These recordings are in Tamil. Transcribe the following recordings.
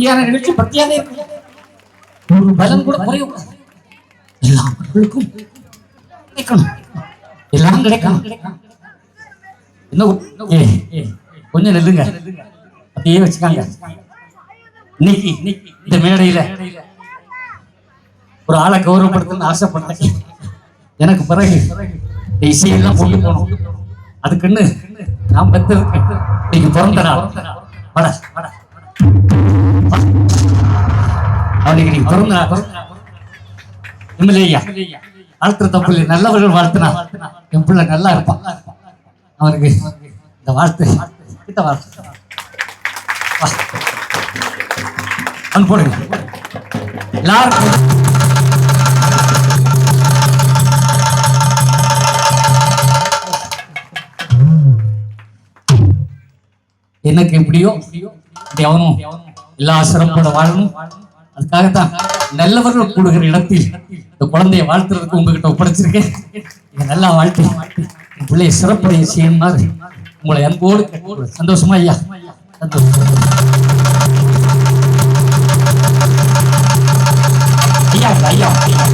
பக்தியான நிகழ்ச்சி பக்தியாக இருக்கும் ஒரு பலன் கூட குறையக்கூடாது எல்லா மக்களுக்கும் கிடைக்கணும். எல்லாம் கிடைக்கணும். இன்னும் ஏ, கொஞ்சம் நெல்லுங்க. அப்படியே வச்சுக்காங்க. இன்னைக்கு இந்த மேடையில ஒரு ஆளை கௌரவப்படுத்தணும்னு ஆசைப்பட்டேன். எனக்கு பிறகு இசையெல்லாம் கொண்டு போகணும். அதுக்குன்னு நான் பெற்று இன்னைக்கு பிறந்த நாள். வட வட. அவனுக்கு நீங்க பிறந்த நாள். எம்எல்ஏயா வாழ்த்துற தப்பு இல்லை நல்லவர்கள் வாழ்த்துனா என் பிள்ளை நல்லா இருப்பான். அவனுக்கு இந்த வாழ்த்து கிட்ட வாழ்த்து. வா. போடுங்க. எல்லாருக்கும் எனக்கு எப்படியோ இப்படி அவனும் எல்லா சிறப்போட வாழணும். அதுக்காகத்தான் நல்லவர்கள் கூடுகிற இடத்தில் இந்த குழந்தையை வாழ்த்துறதுக்கு உங்ககிட்ட ஒப்படைச்சிருக்கேன். நீங்க நல்லா வாழ்த்து. பிள்ளைய சிறப்புடைய செய்யுமாறு உங்களை அன்போடு சந்தோஷமா ஐயா? சந்தோஷம். ஐயா ஐயா. ஐயா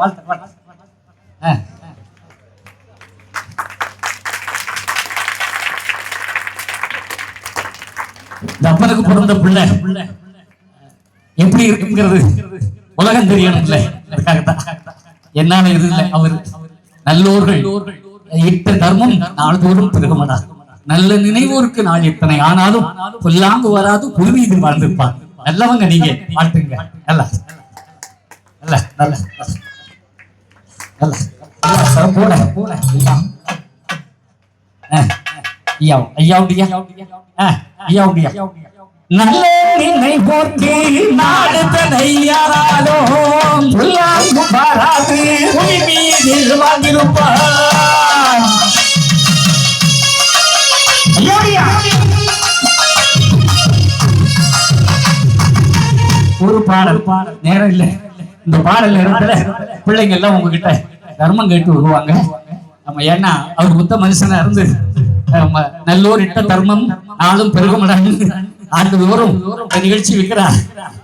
வாழ்த்து வாழ்த்து இந்த பிறந்த பிள்ளை. எப்படி இருக்குங்கிறது உலகம் தெரியணும்ல அதுக்காகத்தான். என்னால இது இல்லை. அவர் நல்லோர்கள். இட்ட தர்மம் நாள்தோறும் பெருகமடா நல்ல நினைவோருக்கு நாள் எத்தனை ஆனாலும் பொல்லாங்கு வராது புதுமீது வாழ்ந்திருப்பார். நல்லவங்க நீங்க. வாழ்த்துங்க. நல்ல. நல்ல நல்ல நல்ல. நல்ல. சிறப்போட போட ஐயா ஐயா ஐயா ஐயா ஐயா ஐயா நல்ல நின்னை போட்டு நாடு பாராது மீதில் வாழ்ந்திருப்பார். ஒரு பாடல். பாடல் நேரம் இல்ல. இந்த பாடல் நேரத்துல பிள்ளைங்க எல்லாம் உங்ககிட்ட தர்மம் கேட்டு வருவாங்க. நம்ம ஏன்னா அவர் புத்த மனுஷனா இருந்து நல்லோர் இட்ட தர்மம் நாளும் பெருகமடாங்க. ஆண்டுதோறும் இந்த நிகழ்ச்சி வைக்கிறார்.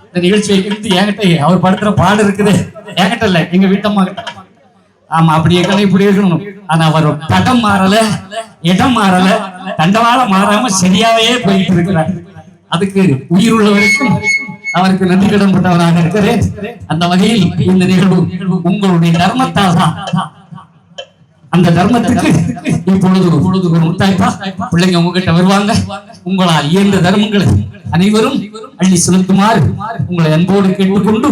இந்த நிகழ்ச்சி வைக்கிறது என்கிட்ட அவர் படுத்துற பாடு இருக்குது. என்கிட்ட இல்ல எங்க வீட்டம்மா கிட்ட ஆமா அப்படி இருக்கணும் இப்படி இருக்கணும். ஆனா அவர் படம் மாறல இடம் மாறல தண்டவாள மாறாம சரியாவே போயிட்டு இருக்கிறார். அதுக்கு உயிர் உள்ள வரைக்கும் அவருக்கு நன்றி கடன் இருக்கிறேன். அந்த வகையில் இந்த நிகழ்வு உங்களுடைய தர்மத்தால் தான். அந்த தர்மத்துக்கு இப்பொழுது பொழுது ஒரு முத்தாய்ப்பா பிள்ளைங்க உங்ககிட்ட வருவாங்க. உங்களால் இயன்ற தர்மங்களை அனைவரும் அள்ளி செலுத்துமாறு உங்களை அன்போடு கேட்டுக்கொண்டு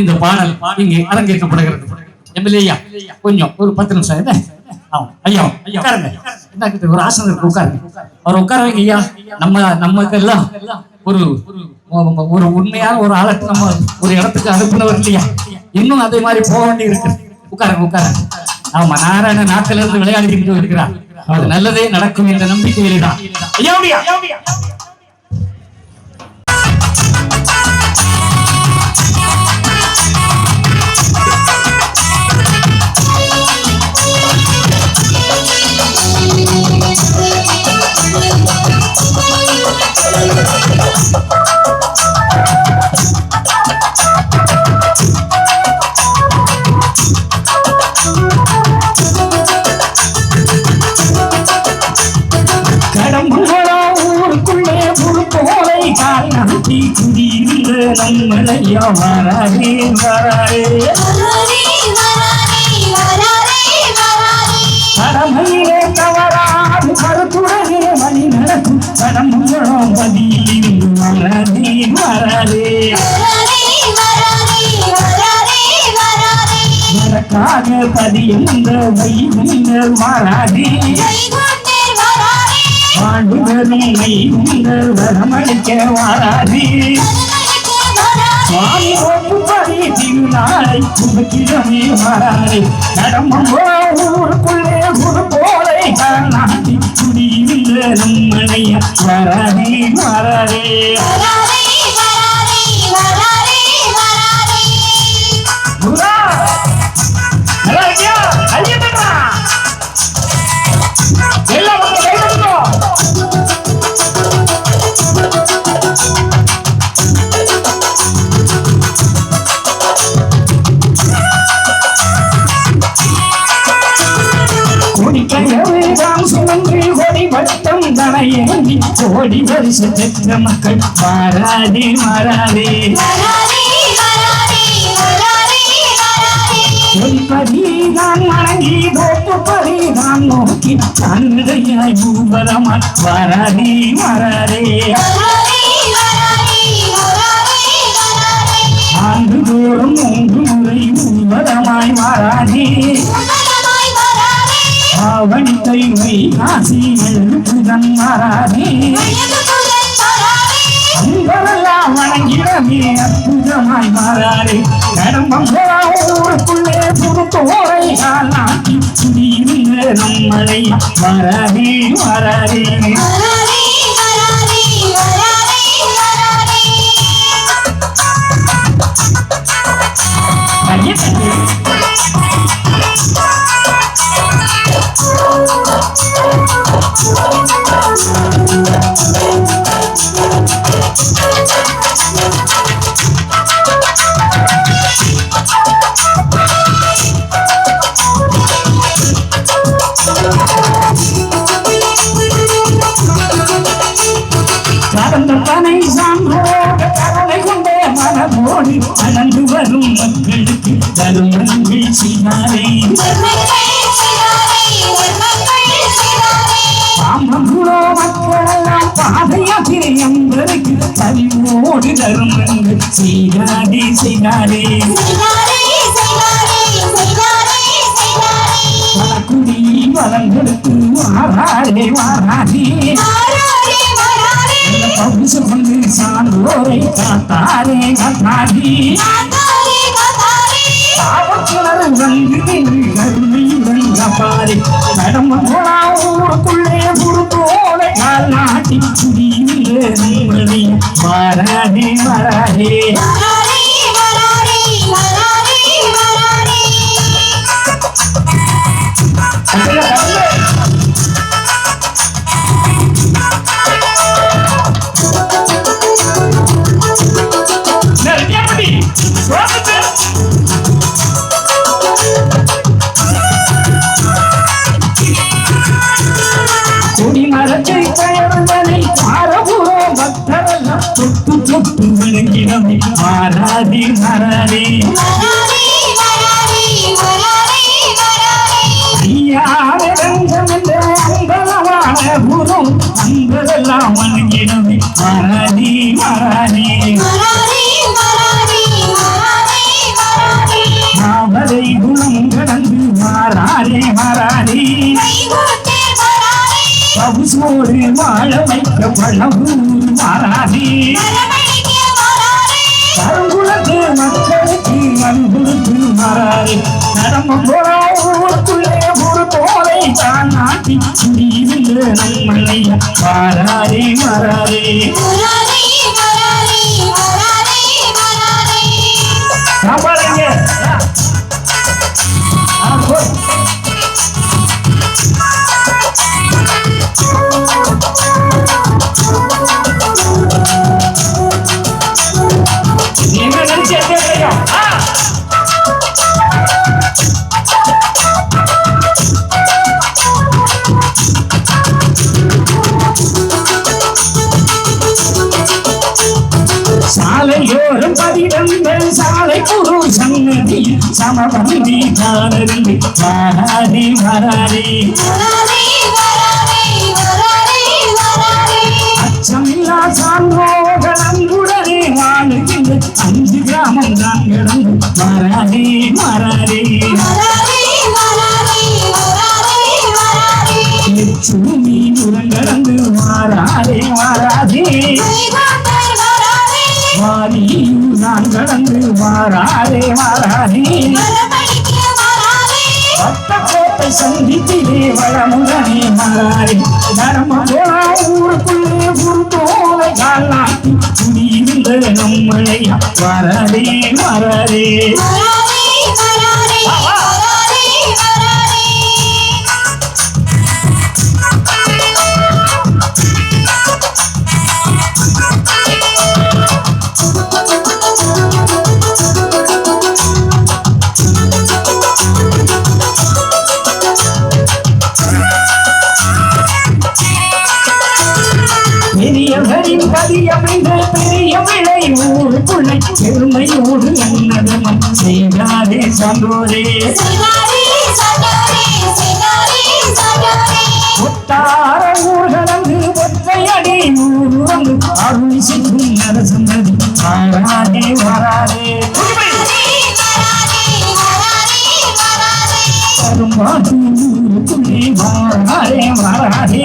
இந்த பாடல் இங்கே அரங்கேற்றப்படுகிறது. எம்எல்ஏயா கொஞ்சம் ஒரு பத்து நிமிஷம் என்ன? ஆமா ஐயா உட்காருங்க. என்ன ஒரு ஆசனம் இருக்கு உட்காருங்க. அவர் உட்கார வைங்க ஐயா. நம்ம நமக்கு எல்லாம் ஒரு ஒரு உண்மையான ஒரு ஆளத்தை நம்ம ஒரு இடத்துக்கு அனுப்பினவர் இல்லையா? இன்னும் அதே மாதிரி போக வேண்டி இருக்கு உட்காருங்க உட்காருங்க. ஆமா நாராயண நாட்டிலிருந்து விளையாடிக்கிட்டு இருக்கிறார். அது நல்லதே நடக்கும் என்ற நம்பிக்கையில்தான் ஐயா. குடியிருந்த நம்மளையா வராரே வராரே கடமையிலே தவறாது கருத்துடனே வழி நடக்கும் கடம்புகளம் பதியிலிருந்து வராரே வராரே பதியுந்த வாழ்வுகளும் வரமளிக்க வராதே. சுவாமி ஒப்புப்படி திருநாளை புதுக்கிழமை வராரே கடம்பம் ஊருக்குள்ளே ஒரு போலை காணாதி குடியிருந்த நம்மளைய வராதே வராதே கோடி வருஷ பெற்ற மக்கள் மாறாதே மாறாதே நான் வணங்கி தோப்புப்பதி நான் நோக்கி தந்தையாய் பூபரமாய் வராதே வராதே ஆண்டுதோறும் மூன்று முறை பூபரமாய் வராதே ஆவணி தைவை காசி எழுப்புதன் வராதே வணங்கிடமே அற்புதமாய் மாறாரே கடம்பம் ஊருக்குள்ளே புதுத்தோரை காலாக்கி குடியிருந்த நம்மளை. வராதே வராதே பாதையாத்திரை என்பதற்கு தரிவோடு தருமங்கள் செய்தாரே செய்தாரே. வளக்குடி வளம் கொடுத்து வாராரே வாராரே பவுசம் வந்து சான்றோரை காத்தாரே காத்தாரே. காவல்துறை வந்து கருணையுடன் காப்பாரே கடம்ப போனா ஊருக்குள்ளே கால் நாட்டி மாறாதே மாறாதே மாமலை குணம் கடந்து மாறாதே மாறாதே பவுசோடு வாழ வைக்க பழவூர் மாறாதே கருங்குலத்து மக்களுக்கு அன்புக்கு மாறாதே நடம போறா ஊருக்குள்ளே நாட்டி குடியிருந்த நம்மளை மாறாதே மாறாதே சாப்பாடுங்க சமபந்தி காணருந்தி வராதே வராதே. அச்சமில்லா சான்றோர்கள் அன்புடனே வாழுகின்ற அஞ்சு கிராமம் தான் கிடந்து வராதே வராதே. லட்சுமி உரங்கடந்து வாராதே வாராதே வாரியும் நான் கடந்து வாராதே வாராதே. பட்டக்கோட்டை சந்தித்திலே வளமுடனே மாறாரே தர்ம போரா ஊருக்குள்ளே புறத்தோலை காலாட்டி குடியிருந்த நம்மளையா வராதே வராதே. பெரிய விளை ஊருக்குள்ளை பெருமையோடு என்னதமம் செய்தாரே சான்றோரே சிங்காரி சங்கரி சிங்காரி சங்கரி ஒட்டார ஊர்களங்கு ஒற்றையடி ஊர் வந்து அருள் செய்யும் நரசந்ததி வாராதே வாராதே. ஊருக்குள்ளே வாராதே வாராதே.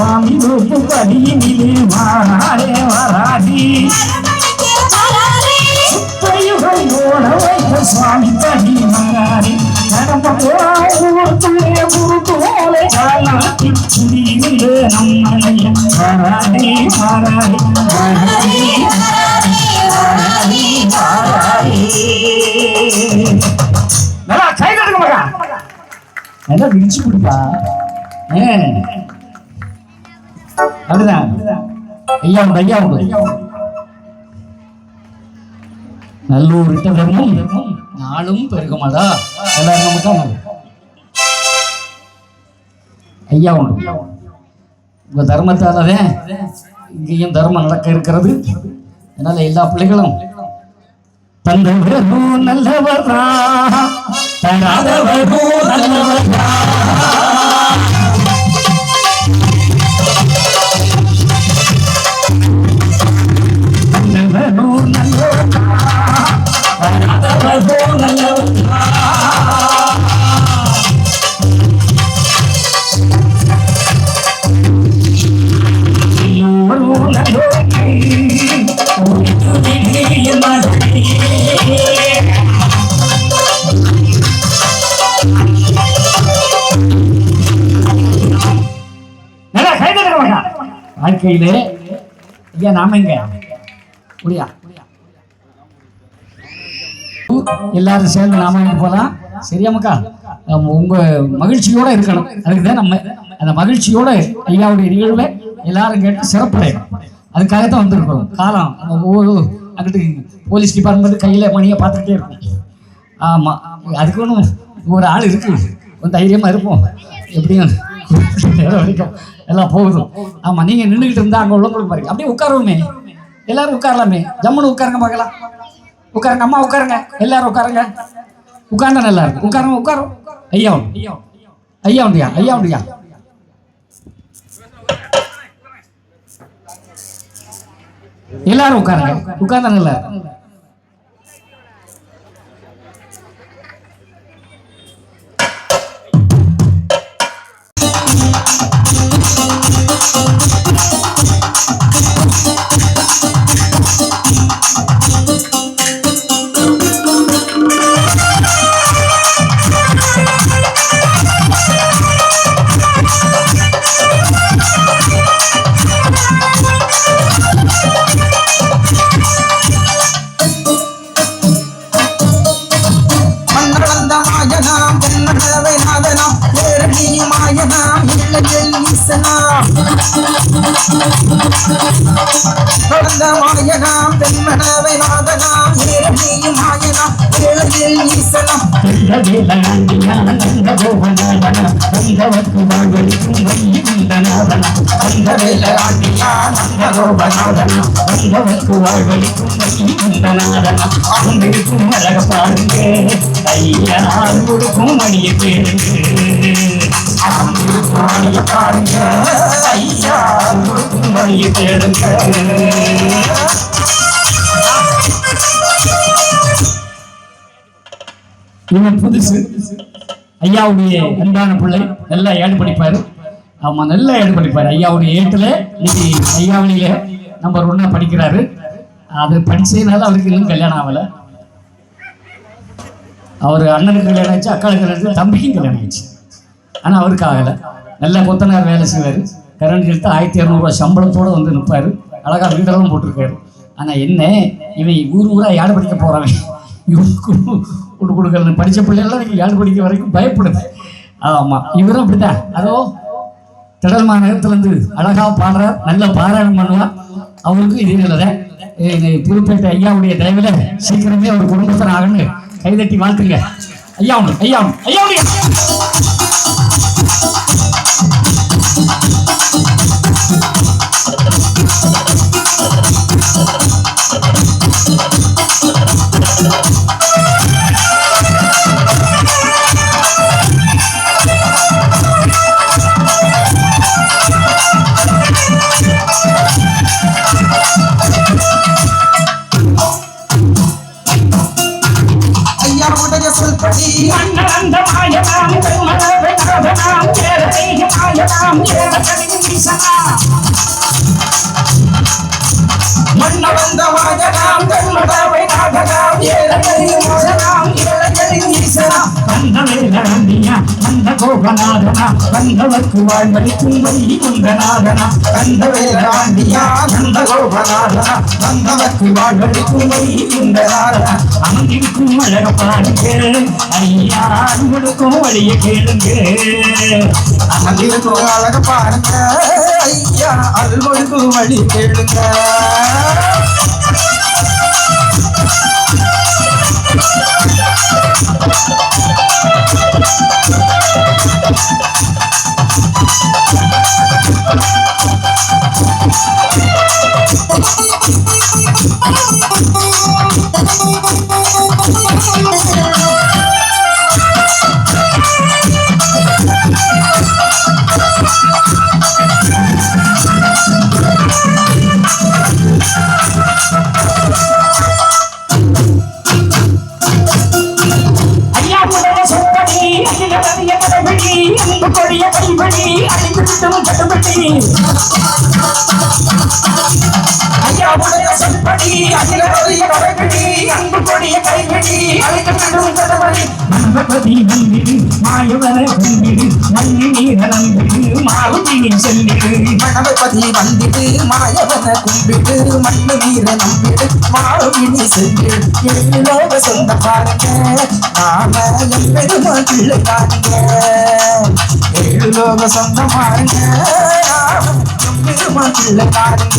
சுவாமி நோக்கும் படியினிலே வாராதே வராதி. மரமணிக்கே மராரி வைத்த சுவாமி ஊருக்கு ஓலை காலாட்டி நம்மளைய நல்லா கை மகா. நல்லா விரிச்சு கொடுப்பா. ஏன் அப்படிதான். ஐயா உண்டு ஐயா உண்டு நல்லூர் தர்மம் நாளும் பெருகுமாடா. எல்லாரும் ஐயா உண்டு. உங்க தர்மத்தாலவே இங்கேயும் தர்மம் நடக்க இருக்கிறது. அதனால எல்லா பிள்ளைகளும் தந்தவரும் நல்லவரா தராதவரும் நல்லவரா வாழ்க்கையிலே ஐயா நாம எங்க? முடியா எல்லாரும் சேர்ந்து நாம எங்க போலாம்? சரியா மக்கா உங்க மகிழ்ச்சியோட இருக்கணும். அதுக்கு தான் நம்ம அந்த மகிழ்ச்சியோட ஐயாவுடைய நிகழ்வுல எல்லாரும் கேட்டு சிறப்படையணும் அதுக்காக தான் வந்திருக்கிறோம். காலம் ஒவ்வொரு அங்கிட்டு போலீஸ் டிபார்ட்மெண்ட் கையில மணியை பார்த்துக்கிட்டே இருக்கும். ஆமா. அதுக்கு ஒன்றும் ஒரு ஆள் இருக்கு. கொஞ்சம் தைரியமா இருப்போம். எப்படியும் வரைக்கும் எல்லாம் போகுதும் ஆமா நீங்க நின்றுக்கிட்டு இருந்தா அங்க உள்ளவங்களுக்கு பாருங்க. அப்படியே உட்காருவோமே. எல்லாரும் உட்காரலாமே. ஜம்முன்னு உட்காருங்க பார்க்கலாம். உட்காருங்க அம்மா உட்காருங்க. எல்லாரும் உட்காருங்க. உட்கார்ந்தா நல்லா இருக்கு உட்காருங்க உட்காரும் ஐயா. ஐயா உண்டியா? ஐயா உண்டியா? எல்லாரும் உட்காருங்க. உட்கார்ந்தா நல்லா இருக்கு ஈசனாம் தொடர்ந்த மாயனாம் தென்மனவை நாதனாம் ஏரணியும் மாயனாம் ஏழையில் ஈசனாம். இவன் புதுசு. ஐயாவுடைய அன்பான பிள்ளை நல்லா ஏடு படிப்பாரு. ஆமா நல்லா ஏடு படிப்பாரு. ஐயாவுடைய ஏட்டுல இன்னைக்கு ஐயாவளியில நம்பர் ஒன்னா படிக்கிறாரு. அது படிச்சதுனால அவருக்கு இன்னும் கல்யாணம் ஆகல. அவர் அண்ணனுக்கு கல்யாணம் ஆச்சு அக்காளுக்கு கல்யாணம் தம்பிக்கும் கல்யாணம் ஆச்சு ஆனால் அவருக்கு ஆகலை நல்லா கொத்தனார் வேலை செய்வார். கரண்ட் எடுத்து ஆயிரத்தி இரநூறுவா சம்பளத்தோடு வந்து நிற்பாரு அழகாக வீடெல்லாம் போட்டிருக்காரு. ஆனால் என்ன இவன் ஊர் ஊராக யாழ் படிக்க போறவன் இவனுக்கு கொடு கொடுக்கல படித்த பிள்ளைகள்லாம் யாழ் படிக்க வரைக்கும் பயப்படுது. ஆமாம் இவரும் அப்படிதான் அதோ திடல் மாநகரத்துலேருந்து அழகாக அழகா பாடுறார். நல்ல பாராயணம் பண்ணுவார். அவருக்கும் இது நிலை புதுப்பேட்டை ஐயாவுடைய தயவுல சீக்கிரமே அவர் குடும்பத்தில் ஆகணும்னு கைதட்டி வாழ்த்துங்க. 还要你，还要你，还要你。கோபநாதனா கந்தவர்க்கு வாழ்வழிக்கும் வழி குந்தநாதனா கந்தவேலாண்டியா நந்தகோபநாதனா நந்தவக்கு வாழ்வழிக்கும் வழி குந்தநாதனா. அமர்ந்திருக்கும் அழக பாருங்க ஐயா உங்களுக்கும் வழிய கேளுங்க அமர்ந்திருக்கும் அழக பாருங்க ஐயா அருள்மொழிக்கு வழி கேளுங்க ஐயா உடைய சொற்படி அகில கவிய கடைபிடி அன்பு கொடிய கைபிடி அழித்து விட்டும் கட்டுப்படி மன்பதி நம்பிடு மாயவர நீர நம்பிடு மணவபதி வந்திடு மாயவன கும்பிடு மண்ணு நீர நம்பிடு மாவினி சென்று எழுலோக சொந்த பாருங்க நாம எப்பெருமாள் பிள்ளை பாருங்க எழுலோக சொந்த பாருங்க நாம எப்பெருமாள் பிள்ளை பாருங்க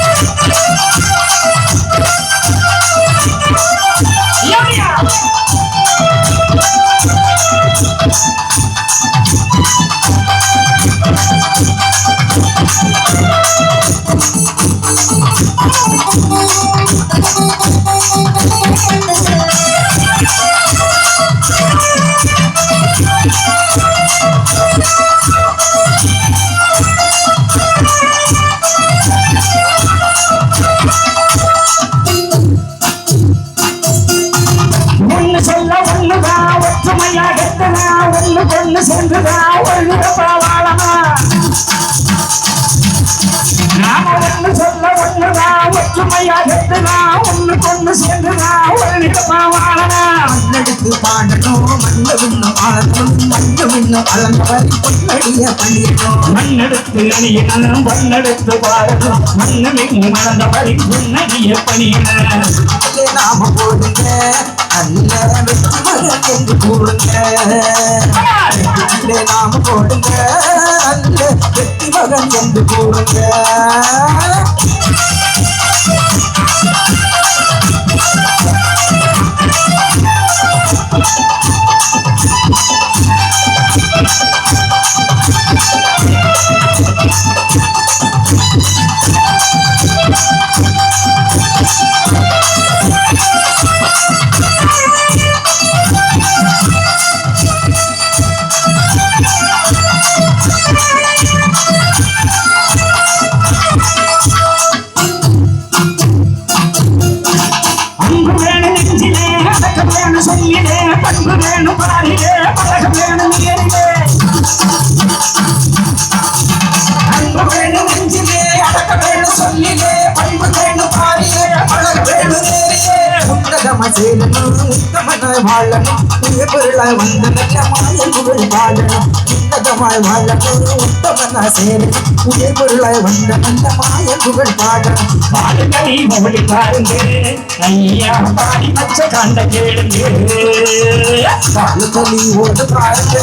மண்ணு விண்ணும் ஆளணும் மண்ணு விண்ணும் அளந்தவர் பொன்னடிய பண்ணிடணும் மண்ணெடுத்து அணியினும் பொண்ணெடுத்து பாடணும் மண்ணு மிகு மறந்த பறி முன்னடிய பணியின அதிலே நாம போடுங்க நல்ல வெற்றி மகன் என்று கூடுங்க அதிலே நாம போடுங்க நல்ல வெற்றி மகன் என்று கூடுங்க அன்பு வேணும் நெஞ்சிலே அடக்க வேணும் சொல்லிலே பண்பு வேணும் பாரிலே பழக வேணும் ஏறிலே அன்பு வேணும் நெஞ்சிலே அடக்க வேணும் சொல்லிலே பண்பு வேணும் பாரிலே பழக நேரிலே சேரணும் வாழணும் வந்த நல்ல மாயன் வாழணும். உத்தமாய் உன்னதமாய் வாழணும் சேரு உயிர் பொருளாய் வந்த நல்ல மாயன் புகழ் பாடுங்க நீ மொழி பாருங்க ஐயா பாடி பச்ச காண்ட கேளுங்க பாடுங்க நீ ஓடு பாருங்க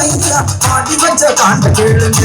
ஐயா பாடி பச்ச காண்ட கேளுங்க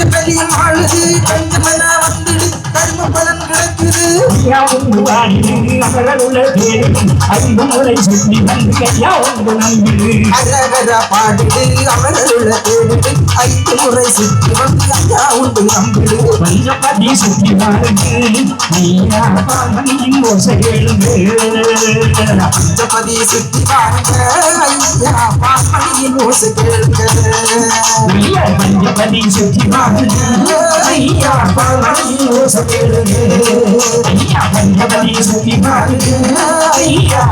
கொஞ்சம் பெரிய ஆளு கொஞ்சம் வந்து வாடிடு அமரருள தேடி ஐந்து முறை சுற்றி வந்து கையா வந்து நம்பிடு. அரகர பாடிடு அவர்களுள்ள தேடிடு ஐந்து முறை சுற்றி வந்து பஞ்சபதி சுற்றி ஓசை பஞ்சபதி சுற்றி பாருங்க ஐயா பாமணியின் ஓசை கேளுங்க. ஐயா பஞ்சபதி சுற்றி வாருங்க ஐயா ஓசை ஐயா பஞ்சபதி சுற்றி வாருங்க ஐயா